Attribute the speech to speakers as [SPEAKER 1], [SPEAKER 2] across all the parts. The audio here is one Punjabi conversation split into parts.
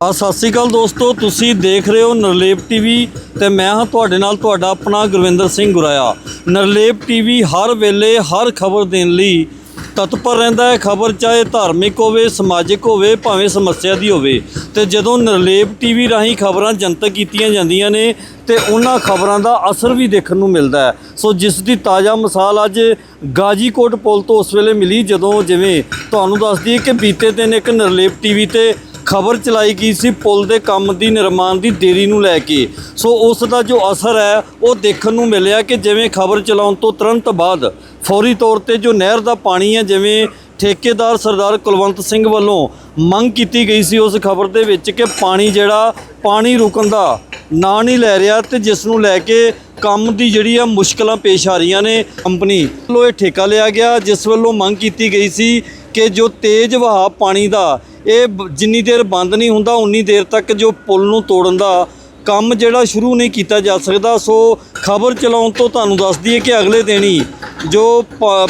[SPEAKER 1] ਆ ਸਤਿ ਸ੍ਰੀ ਅਕਾਲ ਦੋਸਤੋ, ਤੁਸੀਂ ਦੇਖ ਰਹੇ ਹੋ ਨਰਲੇਪ ਟੀਵੀ ਤੇ ਮੈਂ ਹਾਂ ਤੁਹਾਡੇ ਨਾਲ ਤੁਹਾਡਾ ਆਪਣਾ ਗੁਰਵਿੰਦਰ ਸਿੰਘ ਗੁਰਾਇਆ। ਨਰਲੇਪ ਟੀਵੀ ਹਰ ਵੇਲੇ ਹਰ ਖਬਰ ਦੇਣ ਲਈ ਤਤਪਰ ਰਹਿੰਦਾ ਹੈ। ਖਬਰ ਚਾਹੇ ਧਾਰਮਿਕ ਹੋਵੇ, ਸਮਾਜਿਕ ਹੋਵੇ, ਭਾਵੇਂ ਸਮੱਸਿਆ ਦੀ ਹੋਵੇ। ਤੇ ਜਦੋਂ ਨਰਲੇਪ ਟੀਵੀ ਰਾਹੀਂ ਖਬਰਾਂ ਜਨਤਕ ਕੀਤੀਆਂ ਜਾਂਦੀਆਂ ਨੇ ਤੇ ਉਹਨਾਂ ਖਬਰਾਂ ਦਾ ਅਸਰ ਵੀ ਦੇਖਣ ਨੂੰ ਮਿਲਦਾ ਹੈ। ਸੋ ਜਿਸ ਦੀ ਤਾਜ਼ਾ ਮਿਸਾਲ ਅੱਜ ਗਾਜੀਕੋਟ ਪੁਲ ਤੋਂ ਉਸ ਵੇਲੇ ਮਿਲੀ, ਜਦੋਂ ਜਿਵੇਂ ਤੁਹਾਨੂੰ ਦੱਸਦੀ ਦਈਏ ਕਿ ਬੀਤੇ ਦਿਨ ਇੱਕ ਨਰਲੇਪ ਟੀਵੀ ਤੇ ਖਬਰ ਚਲਾਈ ਗਈ ਸੀ ਪੁਲ ਦੇ ਕੰਮ ਦੀ, ਨਿਰਮਾਣ ਦੀ ਦੇਰੀ ਨੂੰ ਲੈ ਕੇ। ਸੋ ਉਸ ਦਾ ਜੋ ਅਸਰ ਹੈ, ਉਹ ਦੇਖਣ ਨੂੰ ਮਿਲਿਆ ਕਿ ਜਿਵੇਂ ਖਬਰ ਚਲਾਉਣ ਤੋਂ ਤੁਰੰਤ ਬਾਅਦ ਫੌਰੀ ਤੌਰ ਤੇ ਜੋ ਨਹਿਰ ਦਾ ਪਾਣੀ ਹੈ, ਜਿਵੇਂ ਠੇਕੇਦਾਰ ਸਰਦਾਰ ਕੁਲਵੰਤ ਸਿੰਘ ਵੱਲੋਂ ਮੰਗ ਕੀਤੀ ਗਈ ਸੀ ਉਸ ਖਬਰ ਦੇ ਵਿੱਚ ਕਿ ਪਾਣੀ ਜਿਹੜਾ, ਪਾਣੀ ਰੁਕਣ ਦਾ ਨਾਂ ਨਹੀਂ ਲੈ ਰਿਹਾ ਤੇ ਜਿਸ ਨੂੰ ਲੈ ਕੇ ਕੰਮ ਦੀ ਜਿਹੜੀ ਆ ਮੁਸ਼ਕਲਾਂ ਪੇਸ਼ ਆ ਰਹੀਆਂ ਨੇ। ਕੰਪਨੀ ਵੱਲੋਂ ਇਹ ਠੇਕਾ ਲਿਆ ਗਿਆ, ਜਿਸ ਵੱਲੋਂ ਮੰਗ ਕੀਤੀ ਗਈ ਸੀ ਕਿ ਜੋ ਤੇਜ਼ ਵਹਾਅ ਪਾਣੀ ਦਾ ਇਹ ਜਿੰਨੀ ਦੇਰ ਬੰਦ ਨਹੀਂ ਹੁੰਦਾ, ਉਨੀ ਦੇਰ ਤੱਕ ਜੋ ਪੁਲ ਨੂੰ ਤੋੜਨ ਦਾ ਕੰਮ ਜਿਹੜਾ ਸ਼ੁਰੂ ਨਹੀਂ ਕੀਤਾ ਜਾ ਸਕਦਾ। ਸੋ ਖਬਰ ਚਲਾਉਣ ਤੋਂ ਤੁਹਾਨੂੰ ਦੱਸ ਦਈਏ ਕਿ ਅਗਲੇ ਦਿਨ ਹੀ ਜੋ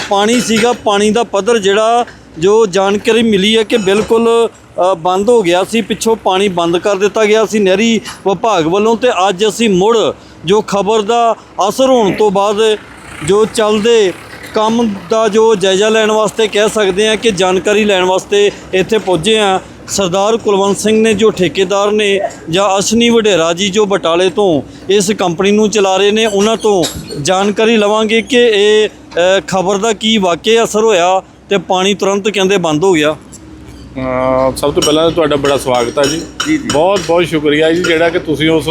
[SPEAKER 1] ਪਾਣੀ ਸੀਗਾ, ਪਾਣੀ ਦਾ ਪੱਧਰ ਜਿਹੜਾ ਜੋ ਜਾਣਕਾਰੀ ਮਿਲੀ ਹੈ ਕਿ ਬਿਲਕੁਲ ਬੰਦ ਹੋ ਗਿਆ ਸੀ। ਪਿੱਛੋਂ ਪਾਣੀ ਬੰਦ ਕਰ ਦਿੱਤਾ ਗਿਆ ਸੀ ਨਹਿਰੀ ਵਿਭਾਗ ਵੱਲੋਂ ਤੇ ਅੱਜ ਅਸੀਂ ਮੁੜ ਜੋ ਖਬਰ ਦਾ ਅਸਰ ਹੋਣ ਤੋਂ ਬਾਅਦ ਜੋ ਚੱਲਦੇ ਕੰਮ ਦਾ ਜੋ ਜਾਇਜ਼ਾ ਲੈਣ ਵਾਸਤੇ ਕਹਿ ਸਕਦੇ ਆ ਕਿ ਜਾਣਕਾਰੀ ਲੈਣ ਵਾਸਤੇ ਇੱਥੇ ਪਹੁੰਚੇ ਆ ਸਰਦਾਰ ਕੁਲਵੰਤ ਸਿੰਘ ਨੇ ਜੋ ਠੇਕੇਦਾਰ ਨੇ ਜਾਂ ਅਸ਼ਨੀ ਵਡੇਰਾ ਜੀ ਜੋ ਬਟਾਲੇ ਤੋਂ ਇਸ ਕੰਪਨੀ ਨੂੰ ਚਲਾ ਰਹੇ ਨੇ ਉਹਨਾਂ ਤੋਂ ਜਾਣਕਾਰੀ ਲਵਾਂਗੇ ਕਿ ਇਹ ਖਬਰ ਦਾ ਕੀ ਵਾਕਿਆ ਅਸਰ ਹੋਇਆ ਤੇ ਪਾਣੀ ਤੁਰੰਤ ਕਹਿੰਦੇ ਬੰਦ ਹੋ ਗਿਆ।
[SPEAKER 2] ਸਭ ਤੋਂ ਪਹਿਲਾਂ ਤੁਹਾਡਾ ਬੜਾ ਸਵਾਗਤ ਹੈ ਜੀ। ਬਹੁਤ ਬਹੁਤ ਸ਼ੁਕਰੀਆ ਜੀ ਜਿਹੜਾ ਕਿ ਤੁਸੀਂ ਉਸ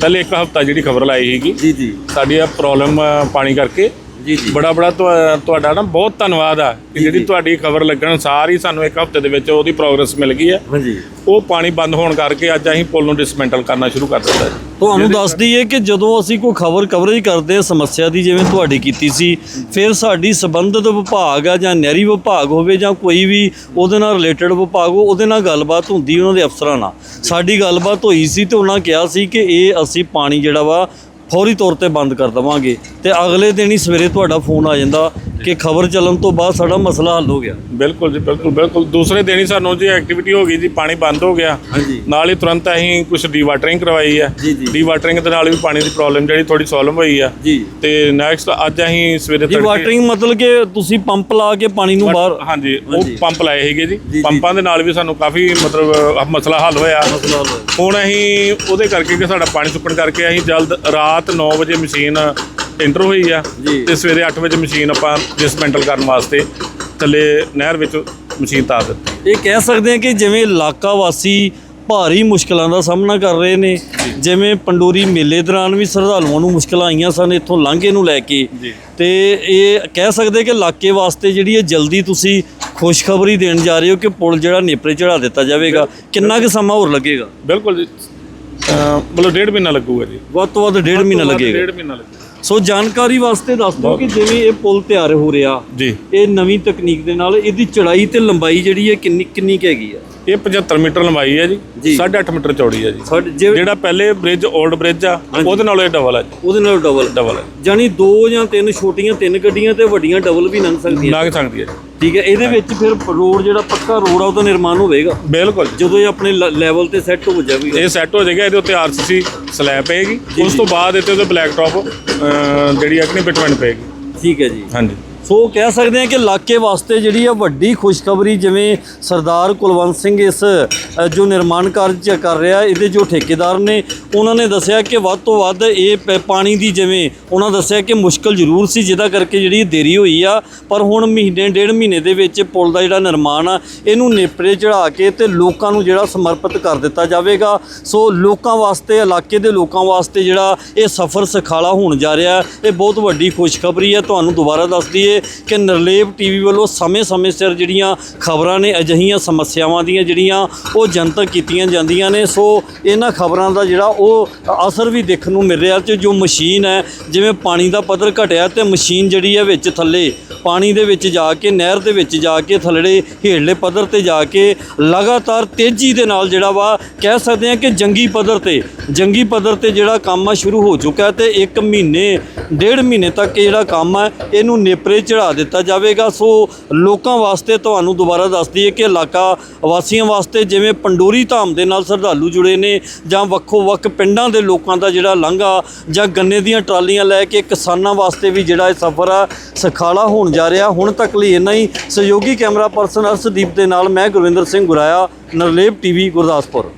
[SPEAKER 2] ਪਹਿਲੇ ਇੱਕ ਹਫਤਾ ਜਿਹੜੀ ਖਬਰ ਲਾਈ ਸੀਗੀ।
[SPEAKER 1] ਜੀ ਜੀ।
[SPEAKER 2] ਸਾਡੀ ਆ ਪ੍ਰੋਬਲਮ ਪਾਣੀ ਕਰਕੇ
[SPEAKER 1] ਜੀ ਜੀ।
[SPEAKER 2] ਬੜਾ ਬੜਾ ਤੁਹਾ- ਤੁਹਾਡਾ ਨਾ ਬਹੁਤ ਧੰਨਵਾਦ ਆ ਕਿ ਜਿਹੜੀ ਤੁਹਾਡੀ ਖਬਰ ਲੱਗਣ ਸਾਰੀ ਸਾਨੂੰ ਇੱਕ ਹਫ਼ਤੇ ਦੇ ਵਿੱਚ ਉਹਦੀ ਪ੍ਰੋਗਰੈਸ ਮਿਲ ਗਈ ਹੈ।
[SPEAKER 1] ਹਾਂਜੀ।
[SPEAKER 2] ਉਹ ਪਾਣੀ ਬੰਦ ਹੋਣ ਕਰਕੇ ਅੱਜ ਅਸੀਂ ਪੁਲ ਨੂੰ ਡਿਸਮੈਂਟਲ ਕਰਨਾ ਸ਼ੁਰੂ ਕਰ ਦਿੱਤਾ ਜੀ।
[SPEAKER 1] ਤੁਹਾਨੂੰ ਦੱਸ ਦਈਏ ਕਿ ਜਦੋਂ ਅਸੀਂ ਕੋਈ ਖਬਰ ਕਵਰੇਜ ਕਰਦੇ ਹਾਂ ਸਮੱਸਿਆ ਦੀ ਜਿਵੇਂ ਤੁਹਾਡੀ ਕੀਤੀ ਸੀ ਫਿਰ ਸਾਡੀ ਸੰਬੰਧਿਤ ਵਿਭਾਗ ਆ ਜਾਂ ਨਹਿਰੀ ਵਿਭਾਗ ਹੋਵੇ ਜਾਂ ਕੋਈ ਵੀ ਉਹਦੇ ਨਾਲ ਰਿਲੇਟਡ ਵਿਭਾਗ ਹੋ ਉਹਦੇ ਨਾਲ ਗੱਲਬਾਤ ਹੁੰਦੀ ਉਹਨਾਂ ਦੇ ਅਫਸਰਾਂ ਨਾਲ। ਸਾਡੀ ਗੱਲਬਾਤ ਹੋਈ ਸੀ ਤੇ ਉਹਨਾਂ ਕਿਹਾ ਸੀ ਕਿ ਇਹ ਅਸੀਂ ਪਾਣੀ ਜਿਹੜਾ ਵਾ ਫੌਰੀ ਤੌਰ ਤੇ ਬੰਦ ਕਰ ਦਵਾਂਗੇ। ਤੇ ਅਗਲੇ ਦਿਨ ਹੀ ਸਵੇਰੇ ਤੁਹਾਡਾ ਫੋਨ ਆ ਜਾਂਦਾ। ਕਿ ਖਬਰ ਚੱਲਣ ਤੋਂ ਬਾਅਦ ਸਾਡਾ ਮਸਲਾ ਹੱਲ ਹੋ ਗਿਆ।
[SPEAKER 2] ਬਿਲਕੁਲ ਜੀ ਬਿਲਕੁਲ ਬਿਲਕੁਲ। ਦੂਸਰੇ ਦਿਨ ਹੀ ਸਾਨੂੰ ਜੀ ਐਕਟੀਵਿਟੀ ਹੋ ਗਈ ਜੀ ਪਾਣੀ ਬੰਦ ਹੋ ਗਿਆ।
[SPEAKER 1] ਹਾਂਜੀ।
[SPEAKER 2] ਨਾਲ ਹੀ ਤੁਰੰਤ ਅਸੀਂ ਕੁਝ ਡੀਵਾਟਰਿੰਗ ਕਰਵਾਈ ਹੈ
[SPEAKER 1] ਜੀ, ਜੀ।
[SPEAKER 2] ਡੀਵਾਟਰਿੰਗ ਦੇ ਨਾਲ ਵੀ ਪਾਣੀ ਦੀ ਪ੍ਰੋਬਲਮ ਜਿਹੜੀ ਥੋੜੀ ਸੋਲਵ ਹੋਈ ਆ।
[SPEAKER 1] ਜੀ।
[SPEAKER 2] ਤੇ ਨੈਕਸਟ ਅੱਜ ਅਸੀਂ ਸਵੇਰੇ
[SPEAKER 1] ਜੀ ਵਾਟਰਿੰਗ ਮਤਲਬ ਕਿ ਤੁਸੀਂ ਪੰਪ ਲਾ ਕੇ ਪਾਣੀ ਨੂੰ ਬਾਹਰ
[SPEAKER 2] ਹਾਂਜੀ ਉਹ
[SPEAKER 1] ਹਾਂਜੀ।
[SPEAKER 2] ਪੰਪ ਲਾਏ ਸੀਗੇ ਜੀ।
[SPEAKER 1] ਜੀ।
[SPEAKER 2] ਪੰਪਾਂ ਦੇ ਨਾਲ ਵੀ ਸਾਨੂੰ ਕਾਫੀ ਮਤਲਬ ਅਹ, ਮਸਲਾ ਹੱਲ ਹੋਇਆ।
[SPEAKER 1] ਮਸਲਾ ਹੱਲ ਹੋਇਆ।
[SPEAKER 2] ਹੁਣ ਅਸੀਂ ਉਹਦੇ ਕਰਕੇ ਕਿ ਸਾਡਾ ਪਾਣੀ ਸੁੱਕਣ ਕਰਕੇ ਅਸੀਂ ਜਲਦ ਰਾਤ 9 ਵਜੇ ਮਸ਼ੀਨ ਇੰਟਰ ਹੋਈ ਆ। ਤੇ ਸਵੇਰੇ 8 ਵਜੇ ਮਸ਼ੀਨ ਆਪਾਂ ਡਿਸਮੈਂਟਲ ਕਰਨ ਵਾਸਤੇ ਥੱਲੇ ਨਹਿਰ ਵਿੱਚ ਮਸ਼ੀਨ ਤਾਰ ਦਿੱਤੀ।
[SPEAKER 1] ਇਹ ਕਹਿ ਸਕਦੇ ਹਾਂ ਕਿ ਜਿਵੇਂ ਇਲਾਕਾ ਵਾਸੀ ਭਾਰੀ ਮੁਸ਼ਕਲਾਂ ਦਾ ਸਾਹਮਣਾ ਕਰ ਰਹੇ ਨੇ ਜਿਵੇਂ ਪੰਡੋਰੀ ਮੇਲੇ ਦੌਰਾਨ ਵੀ ਸ਼ਰਧਾਲੂਆਂ ਨੂੰ ਮੁਸ਼ਕਲਾਂ ਆਈਆਂ ਸਨ ਇੱਥੋਂ ਲਾਂਘੇ ਨੂੰ ਲੈ ਕੇ। ਤੇ ਇਹ ਕਹਿ ਸਕਦੇ ਕਿ ਇਲਾਕੇ ਵਾਸਤੇ ਜਿਹੜੀ ਇਹ ਜਲਦੀ ਤੁਸੀਂ ਖੁਸ਼ਖਬਰੀ ਦੇਣ ਜਾ ਰਹੇ ਹੋ ਕਿ ਪੁਲ ਜਿਹੜਾ ਨੇਪਰੇ ਚੜਾ ਦਿੱਤਾ ਜਾਵੇਗਾ ਕਿੰਨਾ ਕੁ ਸਮਾਂ ਹੋਰ ਲੱਗੇਗਾ?
[SPEAKER 2] ਬਿਲਕੁਲ ਜੀ। ਮਤਲਬ ਡੇਢ ਮਹੀਨਾ ਲੱਗੂਗਾ ਜੀ।
[SPEAKER 1] ਵੱਧ ਤੋਂ ਵੱਧ ਡੇਢ ਮਹੀਨਾ ਲੱਗੇਗਾ।
[SPEAKER 2] ਡੇਢ ਮਹੀਨਾ ਲੱਗੂਗਾ।
[SPEAKER 1] ਸੋ ਜਾਣਕਾਰੀ ਵਾਸਤੇ ਦੱਸ ਦਿਓ ਕਿ ਜਿਵੇਂ ਇਹ ਪੁਲ ਤਿਆਰ ਹੋ ਰਿਹਾ
[SPEAKER 2] ਜੀ।
[SPEAKER 1] ਇਹ ਨਵੀਂ ਤਕਨੀਕ ਦੇ ਨਾਲ ਇਹਦੀ ਚੜਾਈ ਤੇ ਲੰਬਾਈ ਜਿਹੜੀ ਹੈ ਕਿੰਨੀ ਕਿੰਨੀ ਕੁ ਹੈਗੀ ਆ
[SPEAKER 2] ਇਹ 75 ਮੀਟਰ ਲੰਬਾਈ ਹੈ ਜੀ
[SPEAKER 1] ਜੀ।
[SPEAKER 2] 8.5 ਮੀਟਰ ਚੌੜੀ ਹੈ ਜੀ। ਜਿਹੜਾ ਪਹਿਲੇ ਬ੍ਰਿਜ 올ਡ ਬ੍ਰਿਜ ਆ ਉਹਦੇ ਨਾਲੋਂ ਇਹ ਡਬਲ ਹੈ ਜੀ।
[SPEAKER 1] ਉਹਦੇ ਨਾਲ ਡਬਲ
[SPEAKER 2] ਡਬਲ ਹੈ।
[SPEAKER 1] ਜਾਨੀ ਦੋ ਜਾਂ ਤਿੰਨ ਛੋਟੀਆਂ ਤਿੰਨ ਗੱਡੀਆਂ ਤੇ ਵੱਡੀਆਂ ਡਬਲ ਵੀ ਲੰਘ ਸਕਦੀਆਂ।
[SPEAKER 2] ਲੱਗ ਸਕਦੀ ਹੈ ਜੀ।
[SPEAKER 1] ਠੀਕ ਹੈ ਇਹਦੇ ਵਿੱਚ ਫਿਰ ਰੋਡ ਜਿਹੜਾ ਪੱਕਾ ਰੋਡ ਆ ਉਹਦਾ ਨਿਰਮਾਣ ਹੋਵੇਗਾ।
[SPEAKER 2] ਬਿਲਕੁਲ।
[SPEAKER 1] ਜਦੋਂ ਇਹ ਆਪਣੇ ਲੈਵਲ ਤੇ ਸੈੱਟ ਹੋ ਜਾਵੇਗਾ।
[SPEAKER 2] ਇਹ ਸੈੱਟ ਹੋ ਜਾਏਗਾ ਇਹਦੇ ਉੱਤੇ ਆਰਸੀਸੀ ਸਲੈਬ ਪਏਗੀ। ਉਸ ਤੋਂ ਬਾਅਦ ਇਹਦੇ ਉੱਤੇ ਬਲੈਕ ਟੌਪ ਜਿਹੜੀ ਨਹੀਂ ਬਿਟਵੈਨ ਪਏਗੀ।
[SPEAKER 1] ਠੀਕ ਹੈ ਜੀ।
[SPEAKER 2] ਹਾਂਜੀ।
[SPEAKER 1] ਸੋ ਕਹਿ ਸਕਦੇ ਹਾਂ ਕਿ ਇਲਾਕੇ ਵਾਸਤੇ ਜਿਹੜੀ ਆ ਵੱਡੀ ਖੁਸ਼ਖਬਰੀ ਜਿਵੇਂ ਸਰਦਾਰ ਕੁਲਵੰਤ ਸਿੰਘ ਇਸ ਜੋ ਨਿਰਮਾਣ ਕਾਰਜ ਕਰ ਰਿਹਾ, ਇਹਦੇ ਜੋ ਠੇਕੇਦਾਰ ਨੇ, ਉਹਨਾਂ ਨੇ ਦੱਸਿਆ ਕਿ ਵੱਧ ਤੋਂ ਵੱਧ ਇਹ ਪ- ਪਾਣੀ ਦੀ ਜਿਵੇਂ ਉਹਨਾਂ ਦੱਸਿਆ ਕਿ ਮੁਸ਼ਕਲ ਜ਼ਰੂਰ ਸੀ, ਜਿਹਦਾ ਕਰਕੇ ਜਿਹੜੀ ਦੇਰੀ ਹੋਈ ਆ। ਪਰ ਹੁਣ ਮਹੀਨੇ, ਡੇਢ ਮਹੀਨੇ ਦੇ ਵਿੱਚ ਪੁਲ ਦਾ ਜਿਹੜਾ ਨਿਰਮਾਣ ਆ, ਇਹਨੂੰ ਨੇਪਰੇ ਚੜਾ ਕੇ ਤੇ ਲੋਕਾਂ ਨੂੰ ਜਿਹੜਾ ਸਮਰਪਿਤ ਕਰ ਦਿੱਤਾ ਜਾਵੇਗਾ। ਸੋ ਲੋਕਾਂ ਵਾਸਤੇ, ਇਲਾਕੇ ਦੇ ਲੋਕਾਂ ਵਾਸਤੇ ਜਿਹੜਾ ਇਹ ਸਫ਼ਰ ਸਖਾਲਾ ਹੋਣ ਜਾ ਰਿਹਾ, ਇਹ ਬਹੁਤ ਵੱਡੀ ਖੁਸ਼ਖਬਰੀ ਹੈ ਤੁਹਾਨੂੰ ਦੁਬਾਰਾ ਦੱਸ ਦਈਏ ਕਿ ਨਰਲੇਵ ਟੀਵੀ ਵੱਲੋਂ ਸਮੇਂ-ਸਮੇਂ ਸਿਰ ਜਿਹੜੀਆਂ ਖਬਰਾਂ ਨੇ, ਅਜਿਹੀਆਂ ਸਮੱਸਿਆਵਾਂ ਦੀਆਂ ਜਿਹੜੀਆਂ ਉਹ ਜਨਤਕ ਕੀਤੀਆਂ ਜਾਂਦੀਆਂ ਨੇ, ਸੋ ਇਹਨਾਂ ਖਬਰਾਂ ਦਾ ਜਿਹੜਾ ਉਹ ਅਸਰ ਵੀ ਦੇਖਣ ਨੂੰ ਮਿਲ ਰਿਹਾ ਤੇ ਜੋ ਮਸ਼ੀਨ ਹੈ, ਜਿਵੇਂ ਪਾਣੀ ਦਾ ਪੱਧਰ ਘਟਿਆ ਤੇ ਮਸ਼ੀਨ ਜਿਹੜੀ ਹੈ ਵਿੱਚ ਥੱਲੇ, ਪਾਣੀ ਦੇ ਵਿੱਚ ਜਾ ਕੇ, ਨਹਿਰ ਦੇ ਵਿੱਚ ਜਾ ਕੇ, ਥੱਲੜੇ ਹੇਠਲੇ ਪੱਧਰ ਤੇ ਜਾ ਕੇ ਲਗਾਤਾਰ ਤੇਜ਼ੀ ਦੇ ਨਾਲ ਜਿਹੜਾ ਵਾ ਕਹਿ ਸਕਦੇ ਹਾਂ ਕਿ ਜੰਗੀ ਪੱਧਰ ਤੇ, ਜੰਗੀ ਪੱਧਰ ਤੇ ਜਿਹੜਾ ਕੰਮ ਆ, ਸ਼ੁਰੂ ਹੋ ਚੁੱਕਾ ਹੈ ਤੇ 1 ਮਹੀਨੇ ਡੇਢ ਮਹੀਨੇ ਤੱਕ ਇਹ ਜਿਹੜਾ ਕੰਮ ਹੈ, ਇਹਨੂੰ ਨੇਪਰੇ ਚੜਾ ਦਿੱਤਾ ਜਾਵੇਗਾ। ਸੋ ਲੋਕਾਂ ਵਾਸਤੇ ਤੁਹਾਨੂੰ ਦੁਬਾਰਾ ਦੱਸ ਦਈਏ ਕਿ ਇਲਾਕਾ ਵਾਸੀਆਂ ਵਾਸਤੇ ਜਿਵੇਂ ਪੰਡੋਰੀ ਧਾਮ ਦੇ ਨਾਲ ਸ਼ਰਧਾਲੂ ਜੁੜੇ ਨੇ ਜਾਂ ਵੱਖੋ ਵੱਖ ਪਿੰਡਾਂ ਦੇ ਲੋਕਾਂ ਦਾ ਜਿਹੜਾ ਲੰਘਾ ਜਾਂ ਗੰਨੇ ਦੀਆਂ ਟਰਾਲੀਆਂ ਲੈ ਕੇ ਕਿਸਾਨਾਂ ਵਾਸਤੇ ਵੀ ਜਿਹੜਾ ਇਹ ਸਫ਼ਰ ਆ, ਸਖਾਲਾ ਹੋਣ ਜਾ ਰਿਹਾ। ਹੁਣ ਤੱਕ ਲਈ ਇੰਨਾ ਹੀ। ਸਹਿਯੋਗੀ ਕੈਮਰਾ ਪਰਸਨ ਅਰਸ਼ਦੀਪ ਦੇ ਨਾਲ ਮੈਂ ਗੁਰਵਿੰਦਰ ਸਿੰਘ ਗੁਰਾਇਆ, ਨਰਲੇਪ ਟੀਵੀ, ਗੁਰਦਾਸਪੁਰ।